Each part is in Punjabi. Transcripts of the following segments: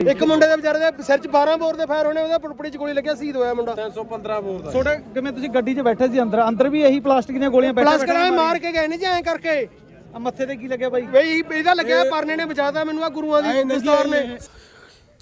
ਇੱਕ ਮੁੰਡੇ ਦੇ ਵਿਚਾਰੇ ਦੇ ਸਿਰ 'ਚ 12 ਬੋਰ ਦੇ ਫਾਇਰ ਹੋਣੇ ਉਹਦਾ ਪੁੜਪੜੀ 'ਚ ਗੋਲੀ ਲੱਗਿਆ ਸ਼ਹੀਦ ਹੋਇਆ ਮੁੰਡਾ। 315 ਬੋਰ ਦਾ ਤੁਹਾਡੇ ਕਿਵੇਂ ਤੁਸੀਂ ਗੱਡੀ 'ਚ ਬੈਠੇ ਸੀ ਅੰਦਰ? ਅੰਦਰ ਵੀ ਇਹੀ ਪਲਾਸਟਿਕ ਦੀਆਂ ਗੋਲੀਆਂ ਬੈਠੇ ਪਲਸ ਕਰਾਂ ਮਾਰ ਕੇ ਗਏ ਨੇ ਜੀ ਐਂ ਕਰਕੇ। ਆ ਮੱਥੇ ਤੇ ਕੀ ਲੱਗਿਆ ਬਾਈ? ਬਈ ਇਹਦਾ ਲੱਗਿਆ ਪਰਨੇ ਨੇ ਬਚਾਤਾ ਮੈਨੂੰ ਆ ਗੁਰੂਆਂ ਦੀ ਦਸਤਾਰ ਨੇ।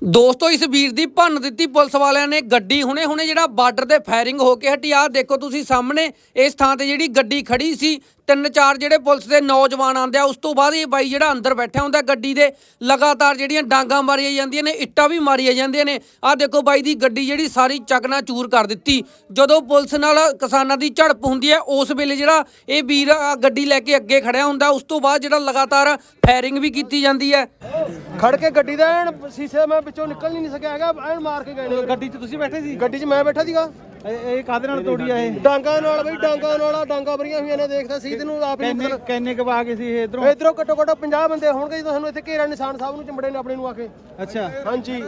ਦੋਸਤੋ, ਇਸ ਵੀਰ ਦੀ ਭੰਨ ਦਿੱਤੀ ਪੁਲਿਸ ਵਾਲਿਆਂ ਨੇ ਗੱਡੀ ਹੁਣੇ ਹੁਣੇ ਜਿਹੜਾ ਬਾਰਡਰ ਤੇ ਫਾਇਰਿੰਗ ਹੋ ਕੇ ਹਟੀ। ਆਹ ਦੇਖੋ ਤੁਸੀਂ ਸਾਹਮਣੇ, ਇਸ ਥਾਂ ਤੇ ਜਿਹੜੀ ਗੱਡੀ ਖੜੀ ਸੀ, ਤਿੰਨ ਚਾਰ ਜਿਹੜੇ ਪੁਲਿਸ ਦੇ ਨੌਜਵਾਨ ਆਂਦੇ ਆ, ਉਸ ਤੋਂ ਬਾਅਦ ਇਹ ਬਾਈ ਜਿਹੜਾ ਅੰਦਰ ਬੈਠਾ ਹੁੰਦਾ ਗੱਡੀ ਦੇ, ਲਗਾਤਾਰ ਜਿਹੜੀਆਂ ਡਾਂਗਾ ਮਾਰੀਆਂ ਜਾਂਦੀਆਂ ਨੇ, ਇੱਟਾਂ ਵੀ ਮਾਰੀਆਂ ਜਾਂਦੀਆਂ ਨੇ। ਆਹ ਦੇਖੋ ਬਾਈ ਦੀ ਗੱਡੀ ਜਿਹੜੀ ਸਾਰੀ ਚਕਨਾ ਚੂਰ ਕਰ ਦਿੱਤੀ। ਜਦੋਂ ਪੁਲਿਸ ਨਾਲ ਕਿਸਾਨਾਂ ਦੀ ਝੜਪ ਹੁੰਦੀ ਹੈ, ਉਸ ਵੇਲੇ ਜਿਹੜਾ ਇਹ ਵੀਰ ਆਹ ਗੱਡੀ ਲੈ ਕੇ ਅੱਗੇ ਖੜਿਆ ਹੁੰਦਾ, ਉਸ ਤੋਂ ਬਾਅਦ ਜਿਹੜਾ ਲਗਾਤਾਰ ਫਾਇਰਿੰਗ ਵੀ ਕੀਤੀ ਜਾਂਦੀ ਹੈ। ਖੜ ਕੇ ਗੱਡੀ ਦਾ ਐਨ ਸ਼ੀਸ਼ੇ ਮੈਂ ਵਿੱਚੋਂ ਨਿਕਲ ਨਹੀਂ ਸਕਿਆ ਹੈਗਾ ਐਨ ਮਾਰ ਕੇ ਗਏ ਨੇ। ਗੱਡੀ 'ਚ ਤੁਸੀਂ ਬੈਠੇ ਸੀ? ਗੱਡੀ 'ਚ ਮੈਂ ਬੈਠਾ ਸੀਗਾ। ਇਹ ਇਹ ਕਾਹਦੇ ਨਾਲ ਤੋੜੀ ਆ ਇਹ? ਡਾਂਗਾ ਨਾਲ ਬਈ ਡਾਂਗਾ ਨਾਲ ਡਾਂਗਾ ਭਰੀਆਂ ਹੋਈਆਂ ਨੇ ਦੇਖਦਾ ਸੀ ਤੈਨੂੰ ਆਪ ਹੀ ਕਿੰਨੇ ਕਿੰਨੇ ਕੁ ਆ ਗਏ ਸੀ ਇਹ ਇਧਰੋਂ? ਇਧਰੋਂ ਘੱਟੋ ਘੱਟ 50 ਬੰਦੇ ਹੋਣਗੇ ਜਦੋਂ ਸਾਨੂੰ ਇੱਥੇ ਘੇਰਾ ਨਿਸ਼ਾਨ ਸਾਹਿਬ ਨੂੰ ਚੰਬੜੇ ਨੇ ਆਪਣੇ ਨੂੰ ਆ ਕੇ। ਅੱਛਾ। ਹਾਂਜੀ।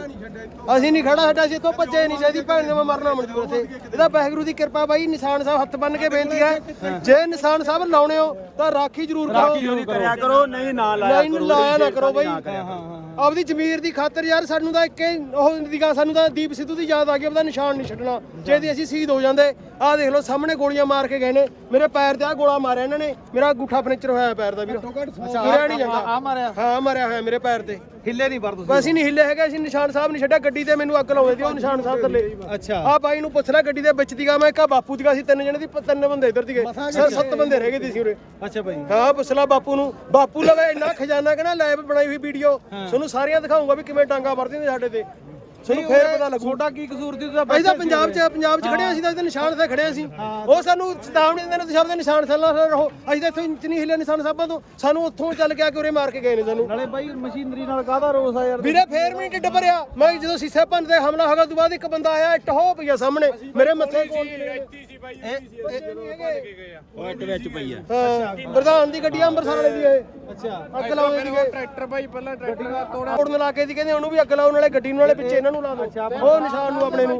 ਅਸੀਂ ਨਹੀਂ ਖੜਾ ਸਾਡਾ ਅਸੀਂ ਇੱਥੋਂ ਭੱਜੇ ਨਹੀਂ ਚਾਹੀਦੀ ਭੈਣ ਦੇ ਮੈਂ ਮਰਨਾ ਮਨਜ਼ੂਰ ਇੱਥੇ ਇਹਦਾ ਵਾਹਿਗੁਰੂ ਦੀ ਕਿਰਪਾ ਬਾਈ ਨਿਸ਼ਾਨ ਸਾਹਿਬ ਹੱਥ ਬੰਨ ਕੇ ਬੇਨਤੀ ਹੈ ਜੇ ਨਿਸ਼ਾਨ ਸਾਹਿਬ ਲਾਉਣੇ ਹੋ ਤਾਂ ਰਾਖੀ ਜ਼ਰੂਰ ਕਰੋ। ਕਰਿਆ ਕਰੋ ਨਹੀਂ ਨਾ ਨਹੀਂ ਲਾਇਆ ਨਾ ਕਰੋ ਬਾਈ। ਹਾਂ ਹਾਂ। ਆਪਦੀ ਜ਼ਮੀਰ ਦੀ ਖਾਤਰ ਯਾਰ ਸਾਨੂੰ ਤਾਂ ਇੱਕੇ ਉਹ ਦੀ ਗੱਲ ਸਾਨੂੰ ਤਾਂ ਦੀਪ ਸਿੱਧੂ ਦੀ ਯਾਦ ਆ ਗਈ ਉਹਦਾ ਨਿਸ਼ਾਨ ਨਹੀਂ ਛੱਡਣਾ। ਜੇ ਦੀ ਅਸੀਂ ਸ਼ਹੀਦ ਹੋ ਜਾਂਦੇ ਆਹ ਦੇਖ ਲਓ ਸਾਹਮਣੇ ਗੋਲੀਆਂ ਮਾਰ ਕੇ ਗਏ ਨੇ। ਮੇਰੇ ਪੈਰ ਤੇ ਆ ਗੋਲਾ ਮਾਰਿਆ ਇਹਨਾਂ ਨੇ। ਮੇਰਾ ਅੰਗੂਠਾ ਫਰਨੀਚਰ ਹੋਇਆ ਪੈਰ ਦਾ ਵੀਰ। ਨਹੀਂ ਜਾਂਦਾ। ਆ ਮਾਰਿਆ। ਹਾਂ ਮਾਰਿਆ ਹੋਇਆ ਮੇਰੇ ਪੈਰ ਤੇ। ਹਿੱਲੇ ਨਹੀਂ ਪਰ ਤੁਸੀਂ ਅਸੀਂ ਨਹੀਂ ਹਿੱਲੇ ਹੈਗੇ ਅਸੀਂ ਨਿਸ਼ਾਨ ਸਾਹਿਬ ਨਹੀਂ ਛੱਡਿਆ ਗੱਡੀ ਤੇ ਮੈਨੂੰ ਅੱਗ ਲਾਉਂਦੇ ਸੀ ਉਹ ਨਿਸ਼ਾਨ ਸਾਹਿਬ ਥੱਲੇ। ਅੱਛਾ। ਆ ਬਾਈ ਨੂੰ ਪੁੱਛ ਲੈ ਗੱਡੀ ਦੇ ਵਿੱਚ ਦੀਗਾ ਮੈਂ ਇੱਕ ਬਾਪੂ ਦੀਗਾ ਸੀ ਤਿੰਨ ਜਣੇ ਦੀ ਤਿੰਨ ਬੰਦੇ ਇੱਧਰ ਦੀਗੇ ਸਰ ਸੱਤ ਬੰਦੇ ਰਹਿ ਗਏ ਸੀ ਉਰੇ। ਅੱਛਾ ਬਾਈ ਹਾਂ ਪੁੱਛ ਲੈ ਬਾਪੂ ਨੂੰ। ਬਾਪੂ ਲਵੇ ਇੰਨਾ ਖਜ਼ਾਨਾ ਕਹਿੰਦਾ ਲੈਬ ਬਣਾਈ ਹੋਈ ਵੀਡੀਓ ਤੁਹਾਨੂੰ ਸਾਰੀਆਂ ਦਿਖਾਉਂਗਾ ਵੀ ਕਿਵੇਂ ਡਾਂਗਾ ਵਰਦੀਆਂ ਨੇ ਸਾਡੇ ਤੇ। ਤੁਹਾਨੂੰ ਫੇਰ ਪਤਾ ਲੱਗੂ। ਛੋਟਾ ਕੀ ਕਸੂਰ ਸੀ ਉਹਦਾ ਅਸੀਂ ਤਾਂ ਪੰਜਾਬ 'ਚ ਪੰਜਾਬ 'ਚ ਖੜੇ ਸੀ ਤਾਂ ਇਹਦੇ ਨਿਸ਼ਾਨ ਤੇ ਖੜੇ ਸੀ। ਉਹ ਸਾਨੂੰ ਚੇਤਾਵਨੀ ਦਿੰਦੇ ਨੇ ਤੁਸੀਂ ਆਪਣੇ ਨਿਸ਼ਾਨ ਥੱਲੇ ਨਾ ਰਹੋ। ਅਸੀਂ ਤਾਂ ਇੱਥੋਂ ਇੰਚ ਨਹੀਂ ਹਿੱਲੇ ਨਿਸ਼ਾਨ ਸਾਹਿਬਾਂ ਤੋਂ। ਸਾਨੂੰ ਉੱਥੋਂ ਚੱਲ ਕੇ ਆ ਕੇ ਉਰੇ ਮਾਰ ਕੇ ਗਏ ਨੇ ਸਾਨੂੰ। ਨਾਲੇ ਬਾਈ ਮਸ਼ੀਨਰੀ ਨਾਲ ਕਾਹਦਾ ਰੋਸ ਆ ਯਾਰ? ਵੀਰੇ ਫੇਰ ਵੀ ਢਿੱਡ ਭਰਿਆ। ਮੈਂ ਜਦੋਂ ਸੀਸੇ ਭੰਨ ਤੇ ਹਮਲਾ ਹੋਗਾ ਤੋਂ ਬਾਅਦ ਇੱਕ ਬੰਦਾ ਆਇਆ ਇੱਟ ਹੋ ਪਈਆ ਸਾਹਮਣੇ ਮੇਰੇ ਮੱਥੇ ਕੋਲ। ਉਹ ਇੱਕ ਵਿੱਚ ਪਈ ਆ। ਪ੍ਰਧਾਨ ਦੀ ਗੱਡੀ ਆ ਅੰਮ੍ਰਿਤਸਰ ਵਾਲੇ ਦੀ ਇਹ। ਅੱਛਾ। ਅੱਗ ਲਾਉਂਦੇ ਸੀਗੇ ਟਰੈਕਟਰ ਭਾਈ ਪਹਿਲਾਂ ਟਰੈਕਟਰ ਦਾ ਤੋੜਾ ਤੋੜਨ ਲਾ ਕੇ ਸੀ ਕਹਿੰਦੇ ਉਹਨੂੰ ਵੀ ਅੱਗ ਲਾਉਣ ਵਾਲੇ ਗੱਡੀ ਨੂੰ ਨਾਲੇ ਪਿੱਛੇ ਇਹਨਾਂ ਨੂੰ ਲਾ ਦੋ ਉਹ ਨਿਸ਼ਾਨ ਨੂੰ ਆਪਣੇ ਨੂੰ।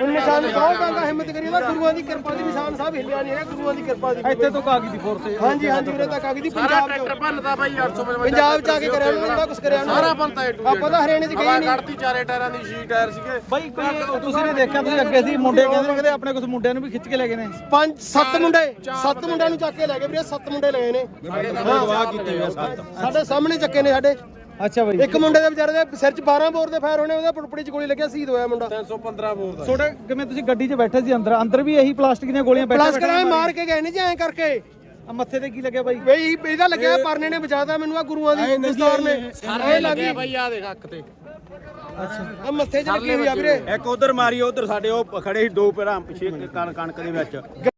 ਉਹ ਨਿਸ਼ਾਨ ਬਹੁਤ ਡਾਂਗਾ ਹਿੰਮਤ ਕਰੀ ਉਹਦਾ ਗੁਰੂਆਂ ਦੀ ਕਿਰਪਾ ਦੀ ਨਿਸ਼ਾਨ ਸਾਹਿਬ ਹਿੱਲਿਆ ਨਹੀਂ ਹੈ ਗੁਰੂਆਂ ਦੀ ਕਿਰਪਾ ਦੀ। ਇੱਥੇ ਤੋਂ ਗਈ ਦੀ ਫੋਰਸ। ਹਾਂਜੀ ਹਾਂਜੀ ਉਰੇ ਤੱਕ ਗਈ ਦੀ ਪੰਜਾਬ ਚ ਟਰੈਕਟਰ ਭੰਨਦਾ ਭਾਈ 855 ਪੰਜਾਬ ਚ ਆ ਕੇ ਕਰਿਆ ਉਹਨੇ ਜਿਹੜਾ ਕੁਝ ਕਰਿਆ ਉਹਨੇ। ਸਾਰਾ ਬੰਦਾ ਏ ਟੂ ਆਪਾਂ ਤਾਂ ਹਰਿਆਣੇ ਚ ਗਏ ਨਹੀਂ। ਕੱਢਤੀ ਚਾਰੇ ਟਾਇਰਾਂ ਦੀ ਸ਼ੀ ਟਾਇਰ ਸੀਗੇ। ਬਾਈ ਕੋਈ ਤੁਸੀਂ ਨੇ ਦੇਖਿਆ ਤੁਸੀਂ ਅੱਗੇ ਸੀ ਮੁੰਡੇ ਕਹਿੰਦੇ ਨੇ ਕਹਿੰਦੇ ਆਪਣੇ ਕੁਝ ਮੁੰਡਿਆਂ ਨੂੰ ਵੀ ਖਿੱਚ ਕੇ ਲੈ ਗਏ ਨੇ। ਪੰਜ ਸੱਤ ਮੁੰਡੇ ਸੱਤ ਮੁੰਡਿਆਂ ਨੂੰ ਚੱਕ ਕੇ ਲੈ ਗਏ ਵੀਰੇ ਸੱਤ ਮੁੰਡੇ ਲਏ ਨੇ। ਗਵਾਹ ਕੀਤੇ ਹੋਏ ਸੱਤ। ਸਾਡੇ ਸਾਹਮਣੇ ਚੱਕੇ ਨੇ ਸਾਡੇ। ਅੱਛਾ ਬਾਈ। ਇੱਕ ਮੁੰਡੇ ਦੇ ਵਿਚਾਰੇ ਦੇ ਸਿਰ 'ਚ 12 ਬੋਰ ਦੇ ਫਾਇਰ ਹੋਣੇ ਉਹਦਾ ਪੁੜਪੜੀ 'ਚ ਗੋਲੀ ਲੱਗਿਆ ਸ਼ਹੀਦ ਹੋਇਆ ਮੁੰਡਾ। 315 ਬੋਰ ਦਾ ਤੁਹਾਡੇ ਕਿਵੇਂ ਤੁਸੀਂ ਗੱਡੀ 'ਚ ਬੈਠੇ ਸੀ ਅੰਦਰ? ਅੰਦਰ ਵੀ ਇਹੀ ਪਲਾਸਟਿਕ ਦੀਆਂ ਗੋਲੀਆਂ ਬੈਠੇ ਪਲਸ ਕਰਾਂ ਮਾਰ ਕੇ ਗਏ ਨੇ ਜੀ ਐਂ ਕਰਕੇ। ਆ ਮੱਥੇ ਤੇ ਕੀ ਲੱਗਿਆ ਬਾਈ? ਬਈ ਇਹਦਾ ਲੱਗਿਆ ਪਰਨੇ ਨੇ ਬਚਾਤਾ ਮੈਨੂੰ ਆ ਗੁਰੂਆਂ ਦੀ ਦਸਤਾਰ ਨੇ। ਇਹ ਲੱਗੀ ਭਾਈ ਆ ਦੇਖ ਅੱਖ ਤੇ। ਆ ਮੱਥੇ 'ਚ ਲੱਗੀ ਹੋਈ ਆ ਵੀਰੇ। ਇੱਕ ਉਧਰ ਮਾਰੀ ਉਧਰ ਸਾਡੇ ਉਹ ਖੜੇ ਸੀ ਦੋ ਭਰਾ ਪਿੱਛੇ ਕਣ ਕਣਕ ਦੇ ਵਿੱਚ।